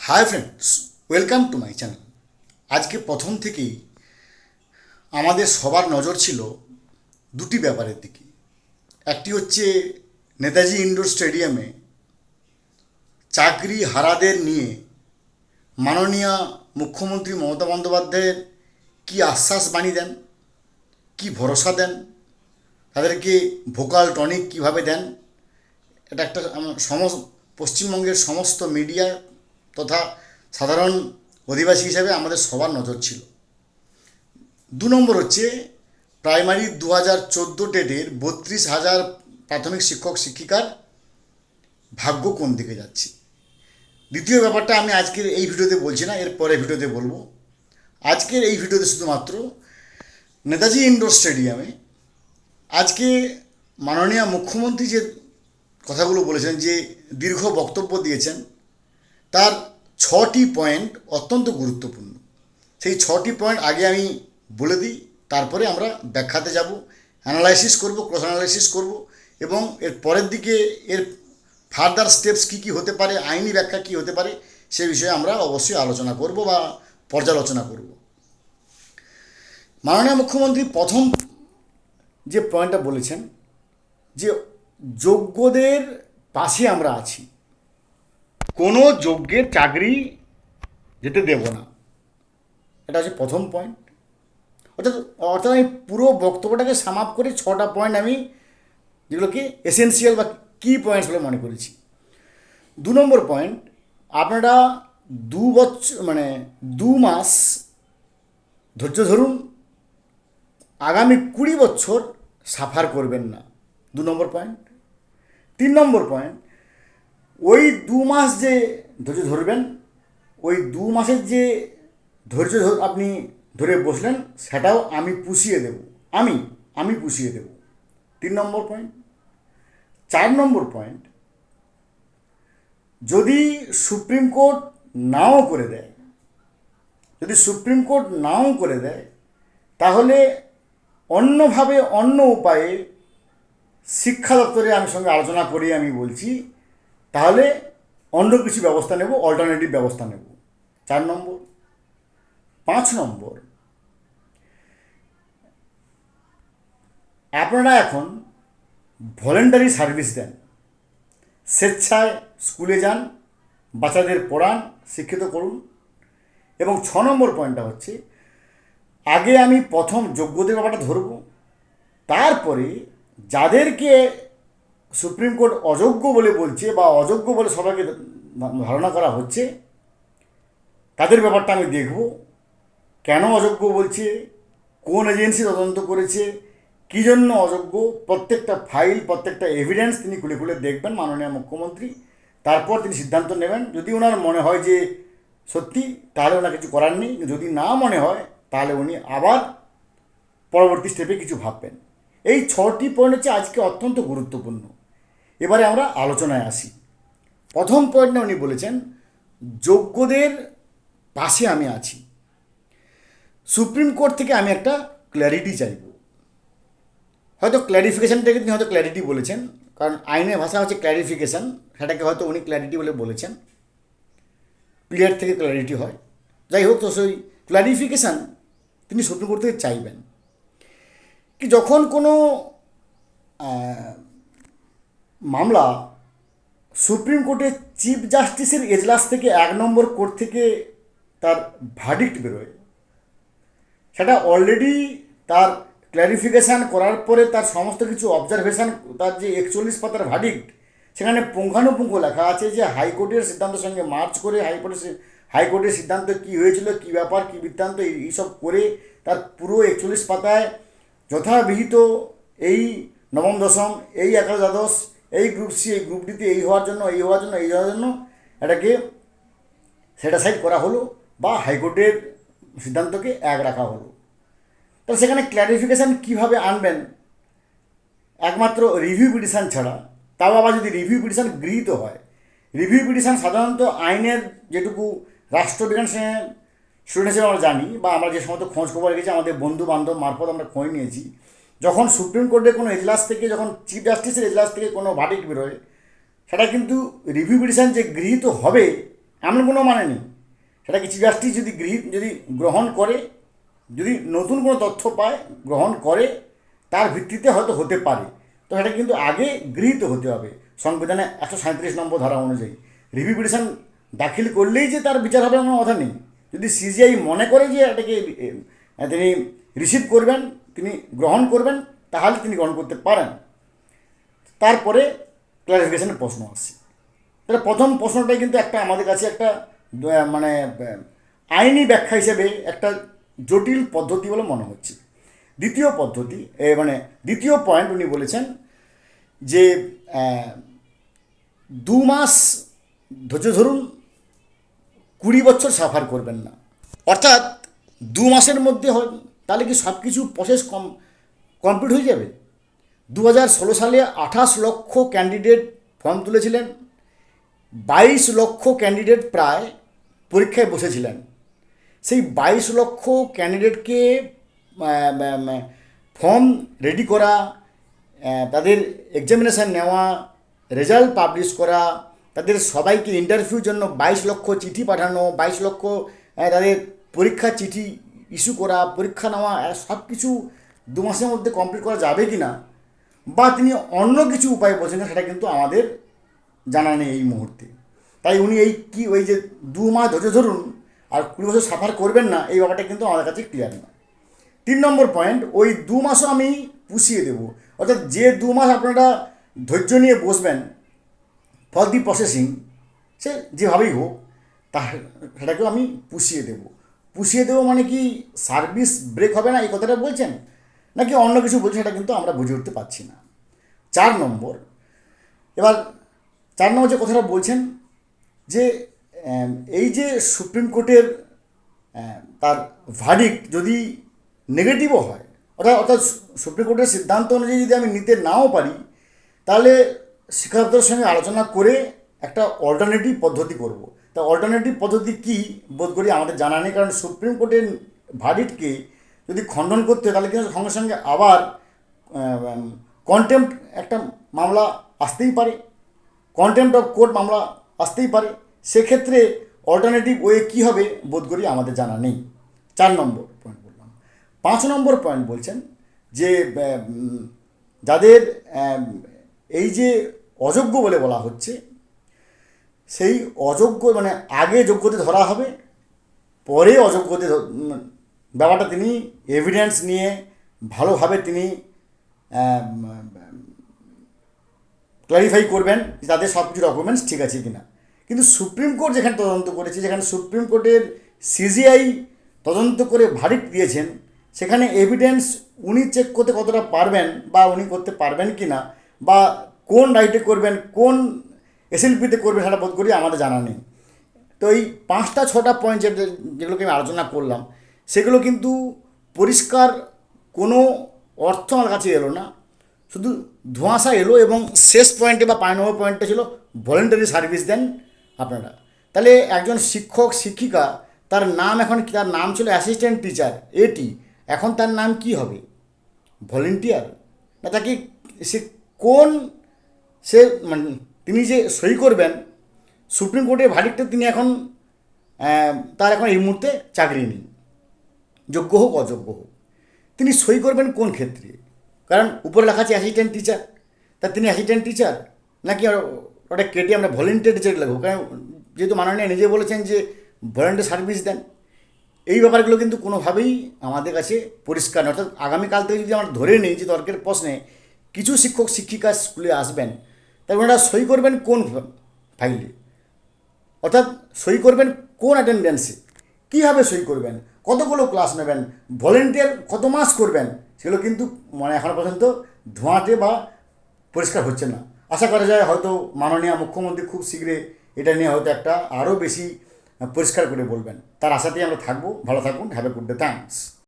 Hi friends welcome to my channel আজকে প্রথম থেকেই আমাদের সবার নজর ছিল দুটি ব্যাপারের দিকে। একটি হচ্ছে নেতাজি ইন্ডোর স্টেডিয়ামে চাকরি হারাদের নিয়ে মাননীয় মুখ্যমন্ত্রী মমতা বন্দ্যোপাধ্যায়ের কী আশ্বাস বাণী দেন, কি ভরসা দেন, তাদেরকে ভোকাল টনিক কীভাবে দেন, এটা একটা সমস্ত পশ্চিমবঙ্গের সমস্ত মিডিয়া তথা সাধারণ অধিবাসী হিসাবে আমাদের সবার নজর ছিল। দু নম্বর হচ্ছে, প্রাইমারি দু হাজার চোদ্দ টেটের বত্রিশ হাজার প্রাথমিক শিক্ষক শিক্ষিকার ভাগ্য কোন দিকে যাচ্ছে? দ্বিতীয় ব্যাপারটা আমি আজকের এই ভিডিওতে বলছি না, এর পরে ভিডিওতে বলব। আজকের এই ভিডিওতে শুধুমাত্র নেতাজি ইন্ডোর স্টেডিয়ামে আজকে মাননীয় মুখ্যমন্ত্রী যে কথাগুলো বলেছেন, যে দীর্ঘ বক্তব্য দিয়েছেন তার ছটি পয়েন্ট অত্যন্ত গুরুত্বপূর্ণ। সেই ছটি পয়েন্ট আগে আমি বলে দিই, তারপরে আমরা ব্যাখ্যাতে যাব অ্যানালাইসিস করব ক্রস অ্যানালাইসিস করব এবং এর পরের দিকে এর ফার্দার স্টেপস কী কী হতে পারে, আইনি ব্যাখ্যা কী হতে পারে, সে বিষয়ে আমরা অবশ্যই আলোচনা করব বা পর্যালোচনা করব। মাননীয় মুখ্যমন্ত্রী প্রথম যে পয়েন্টটা বলেছেন যে যোগ্যদের পাশে আমরা আছি কোনো যোগ্যের চাকরি যেতে দেব না। এটা হচ্ছে প্রথম পয়েন্ট অর্থাৎ অর্থাৎ আমি পুরো বক্তব্যটাকে সাম আপ করে ছটা পয়েন্ট আমি যেগুলোকে এসেন্সিয়াল বা কি পয়েন্টস বলে মনে করেছি। দু নম্বর পয়েন্ট আপনারা দু বছর মানে দু মাস ধৈর্য ধরুন, আগামী কুড়ি বছর সাফার করবেন না। দু নম্বর পয়েন্ট তিন নম্বর পয়েন্ট ওই দু মাস যে ধৈর্য ধরবেন, ওই দু মাসের যে ধৈর্য আপনি ধরে বসলেন, সেটাও আমি পুষিয়ে দেব। আমি আমি পুষিয়ে দেব। তিন নম্বর পয়েন্ট চার নম্বর পয়েন্ট যদি সুপ্রিম কোর্ট নাও করে দেয়, যদি সুপ্রিম কোর্ট নাও করে দেয়, তাহলে অন্যভাবে অন্য উপায়ে শিক্ষা দপ্তরে আমি সঙ্গে আলোচনা করি আমি বলছি তাহলে অন্য কিছু ব্যবস্থা নেব অল্টারনেটিভ ব্যবস্থা নেব। চার নম্বর। পাঁচ নম্বর। আপনারা এখন ভলেন্টারি সার্ভিস দেন। স্বেচ্ছায় স্কুলে যান, বাচ্চাদের পড়ান, শিক্ষিত করুন। এবং ছ নম্বর পয়েন্টটা হচ্ছে, আগে আমি প্রথম যোগ্যদের ব্যাপারটা ধরব। তারপরে যাদেরকে সুপ্রিম কোর্ট অযোগ্য বলে বলছে বা অযোগ্য বলে সবাইকে ধারণা করা হচ্ছে, তাদের ব্যাপারটা আমি দেখব। কেন অযোগ্য বলছে? কোন এজেন্সি তদন্ত করেছে? কী জন্য অযোগ্য? প্রত্যেকটা ফাইল, প্রত্যেকটা এভিডেন্স তিনি খুলে খুলে দেখবেন মাননীয় মুখ্যমন্ত্রী। তারপর তিনি সিদ্ধান্ত নেবেন। যদি ওনার মনে হয় যে সত্যি, তাহলে ওনার কিছু করার নেই। যদি না মনে হয়, তাহলে উনি আবার পরবর্তী স্টেপে কিছু ভাববেন। এই ছটি পয়েন্ট হচ্ছে আজকে অত্যন্ত গুরুত্বপূর্ণ। এবারে আমরা আলোচনায় আসি। প্রথম পয়েন্টে উনি বলেছেন, যোগ্যদের পাশে আমি আছি। সুপ্রিম কোর্ট থেকে আমি একটা ক্ল্যারিটি চাইব। হয়তো ক্ল্যারিফিকেশানটাকে তিনি হয়তো ক্ল্যারিটি বলেছেন, কারণ আইনের ভাষা হচ্ছে ক্ল্যারিফিকেশান সেটাকে হয়তো উনি ক্ল্যারিটি বলে বলেছেন। ক্লিয়ার থেকে ক্ল্যারিটি হয়। যাই হোক, তো সেই ক্ল্যারিফিকেশান তিনি সুপ্রিম কোর্ট থেকে চাইবেন। কি যখন কোনো মামলা সুপ্রিম কোর্টের চিফ জাস্টিসের এজলাস থেকে এক নম্বর কোর্ট থেকে তার ভার্ডিক্ট বেরোয়। সেটা অলরেডি তার ক্ল্যারিফিকেশান করার পরে তার সমস্ত কিছু অবজারভেশন তার যে একচল্লিশ পাতার ভার্ডিক্ট সেখানে পুঙ্খানুপুঙ্খ লেখা আছে যে হাইকোর্টের সিদ্ধান্তের সঙ্গে মার্চ করে হাইকোর্টের হাইকোর্টের সিদ্ধান্ত কী হয়েছিল, কী ব্যাপার, কী বৃত্তান্ত এইসব করে তার পুরো একচল্লিশ পাতায় যথাবিহিত এই নবম দশম, এই একাদশ দ্বাদশ এই গ্রুপ সি এই গ্রুপ ডিতে এই হওয়ার জন্য, এই হওয়ার জন্য, এই হওয়ার জন্য এটাকে সেটাসাইড করা হলো বা হাইকোর্টের সিদ্ধান্তকে এক রাখা হলো। তাহলে সেখানে ক্ল্যারিফিকেশান কীভাবে আনবেন? একমাত্র রিভিউ পিটিশান ছাড়া। তাও আবার যদি রিভিউ পিটিশান গৃহীত হয় রিভিউ পিটিশান সাধারণত আইনের যেটুকু রাষ্ট্রবিজ্ঞান স্টুডেন্ট হিসেবে আমরা জানি বা আমরা যে সমস্ত খোঁজ খবর রেখেছি, আমাদের বন্ধু বান্ধব মারফত আমরা খোঁজ নিয়েছি যখন সুপ্রিম কোর্টের কোনো এজলাস থেকে, যখন চিফ জাস্টিসের এজলাস থেকে কোনো ভার্ডিক্ট বেরোয়, সেটা কিন্তু রিভিউ পিটিশান যে গৃহীত হবে, এমন কোনো মানে নেই। সেটা কিছু জাস্টিস যদি গৃহীত যদি গ্রহণ করে, যদি নতুন কোনো তথ্য পায়, গ্রহণ করে, তার ভিত্তিতে হয়তো হতে পারে। তো সেটা কিন্তু আগে গৃহীত হতে হবে সংবিধানে একশো সাঁত্রিশ নম্বর ধারা অনুযায়ী। রিভিউ পিটিশন দাখিল করলেই যে তার বিচার হবে এমন কথা নেই। যদি সিজিআই মনে করে যে এটাকে তিনি রিসিভ করবেন তিনি গ্রহণ করবেন, তাহলে তিনি গ্রহণ করতে পারেন। তারপরে ক্লারিফিকেশনের প্রশ্ন আসছে। তাহলে প্রথম প্রশ্নটাই কিন্তু একটা আমাদের কাছে একটা মানে আইনি ব্যাখ্যা হিসেবে একটা জটিল পদ্ধতি বলে মনে হচ্ছে। দ্বিতীয় পদ্ধতি মানে দ্বিতীয় পয়েন্ট উনি বলেছেন যে দু মাস ধৈর্য ধরুন, কুড়ি বছর সাফার করবেন না। অর্থাৎ দু মাসের মধ্যে হয় তাহলে কি সব কিছু প্রসেস কম কমপ্লিট হয়ে যাবে? দু হাজার ষোলো সালে আঠাশ লক্ষ ক্যান্ডিডেট ফর্ম তুলেছিলেন, বাইশ লক্ষ ক্যান্ডিডেট প্রায় পরীক্ষায় বসেছিলেন। সেই বাইশ লক্ষ ক্যান্ডিডেটকে ফর্ম রেডি করা তাদের এক্সামিনেশান নেওয়া রেজাল্ট পাবলিশ করা, তাদের সবাইকে ইন্টারভিউর জন্য বাইশ লক্ষ চিঠি পাঠানো, বাইশ লক্ষ তাদের পরীক্ষার চিঠি ইস্যু করা, পরীক্ষা নেওয়া সব কিছু দু মাসের মধ্যে কমপ্লিট করা যাবে কি না বা তিনি অন্য কিছু উপায় বলছেন সেটা কিন্তু আমাদের জানা নেই এই মুহূর্তে। তাই উনি এই কি ওই যে দু মাস ধৈর্য ধরুন আর কুড়ি বছর সাফার করবেন না, এই ব্যাপারটা কিন্তু আমাদের কাছে ক্লিয়ার না তিন নম্বর পয়েন্ট ওই দু মাসও আমি পুষিয়ে দেবো। অর্থাৎ যে দু মাস আপনারা ধৈর্য নিয়ে বসবেন ফর দি প্রসেসিং সে যেভাবেই হোক তা সেটাকেও আমি পুষিয়ে দেবো। পুষিয়ে দেবো মানে কি সার্ভিস ব্রেক হবে না, এই কথাটা বলছেন? নাকি অন্য কিছু বলছেন সেটা কিন্তু আমরা বুঝে উঠতে পারছি না। চার নম্বর, এবার চার নম্বর যে কথাটা বলছেন যে এই যে সুপ্রিম কোর্টের তার ভার্ডিক্ট যদি নেগেটিভও হয়, অর্থাৎ অর্থাৎ সুপ্রিম কোর্টের সিদ্ধান্ত অনুযায়ী যদি আমি নিতে নাও পারি, তাহলে শিক্ষা দপ্তরের সঙ্গে আলোচনা করে একটা অল্টারনেটিভ পদ্ধতি করব। তা অল্টারনেটিভ পদ্ধতি কী বোধ করি আমাদের জানা নেই, কারণ সুপ্রিম কোর্টের ভার্ডিক্টকে যদি খণ্ডন করতে হয়, তাহলে কিন্তু সঙ্গে সঙ্গে আবার কন্টেম্প একটা মামলা আসতেই পারে। কন্টেম্প অফ কোর্ট মামলা আসতেই পারে। সেক্ষেত্রে অল্টারনেটিভ ওয়ে কী হবে বোধ করি আমাদের জানা নেই। চার নম্বর পয়েন্ট বললাম। পাঁচ নম্বর পয়েন্ট বলছেন যে যাদের এই যে অযোগ্য বলে বলা হচ্ছে সেই অযোগ্য মানে আগে যোগ্যতে ধরা হবে, পরে অযোগ্যতে ব্যাপারটা তিনি এভিডেন্স নিয়ে ভালোভাবে তিনি ক্লারিফাই করবেন যে তাদের সব কিছু ডকুমেন্টস ঠিক আছে কিনা। কিন্তু সুপ্রিম কোর্ট যেখানে তদন্ত করেছে, যেখানে সুপ্রিম কোর্টের সিজিআই তদন্ত করে ভারিক দিয়েছেন, সেখানে এভিডেন্স উনি চেক করতে কতটা পারবেন বা উনি করতে পারবেন কি না বা কোন রাইটে করবেন, কোন এসএলপিতে করবে সেটা বোধ করি আমাদের জানা নেই। তো এই পাঁচটা, ছটা পয়েন্ট যেটা যেগুলোকে আমি আলোচনা করলাম, সেগুলো কিন্তু পরিষ্কার কোনো অর্থ আমার কাছে এলো না। শুধু ধোঁয়াশা এলো এবং শেষ পয়েন্টে বা পাঁচ নম্বর পয়েন্টে ছিল ভলেন্টারি সার্ভিস দেন আপনারা। তাহলে একজন শিক্ষক, শিক্ষিকা, তার নাম এখন তার নাম ছিল অ্যাসিস্ট্যান্ট টিচার এটি এখন তার নাম কি হবে? ভলেন্টিয়ার না তাকে সে কোন সে মানে তিনি যে সই করবেন, সুপ্রিম কোর্টের ভার্ডিক্টে তিনি এখন তার এখন এই মুহূর্তে চাকরি নেই। যোগ্য হোক, অযোগ্য হোক। তিনি সই করবেন কোন ক্ষেত্রে? কারণ উপরে লেখা আছে অ্যাসিস্ট্যান্ট টিচার তা তিনি অ্যাসিস্ট্যান্ট টিচার নাকি ওটা কেটে আমরা ভলেন্টিয়ার টিচার লাগবো কারণ যেহেতু মাননীয় নিজে বলেছেন যে ভলেন্টিয়ার সার্ভিস দেন, এই ব্যাপারগুলো কিন্তু কোনোভাবেই আমাদের কাছে পরিষ্কার নয়। অর্থাৎ আগামীকাল থেকে যদি আমরা ধরে নিই যে তর্কের প্রশ্নে কিছু শিক্ষক, শিক্ষিকা স্কুলে আসবেন তাহলে ওনারা সই করবেন কোন ফাইলে অর্থাৎ সই করবেন কোন অ্যাটেন্ডেন্সে কীভাবে সই করবেন? কতগুলো ক্লাস নেবেন? ভলেন্টিয়ার কত মাস করবেন? সেগুলো কিন্তু মানে এখনও পর্যন্ত ধোঁয়াটে বা পরিষ্কার হচ্ছে না। আশা করা যায় হয়তো মাননীয় মুখ্যমন্ত্রী খুব শীঘ্রই এটা নিয়ে হয়তো একটা আরও বেশি পরিষ্কার করে বলবেন। তার আশাতেই আমরা থাকব। ভালো থাকুন। Have a good day thanks